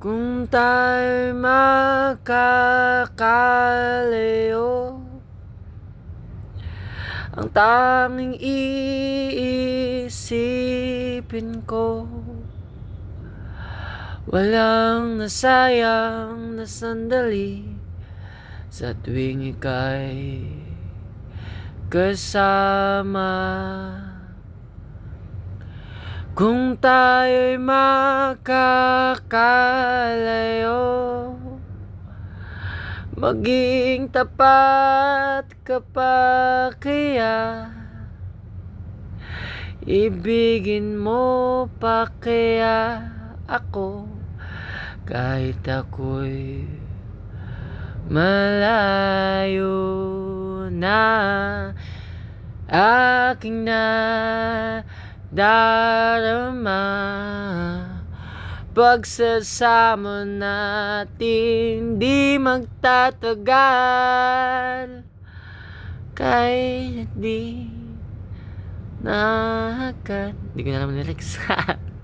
Kung tayo makakalayo Ang tanging iisipin ko Walang nasayang na sandali Sa tuwing ika'y kasama Kung tayo'y makakalayo Maging tapat ka pa kaya Ibigin mo pa kaya ako Kahit ako'y malayo na Aking na darama Pagsasama natin di magtatagal. Kahit di nakakad Di ko na alam lyrics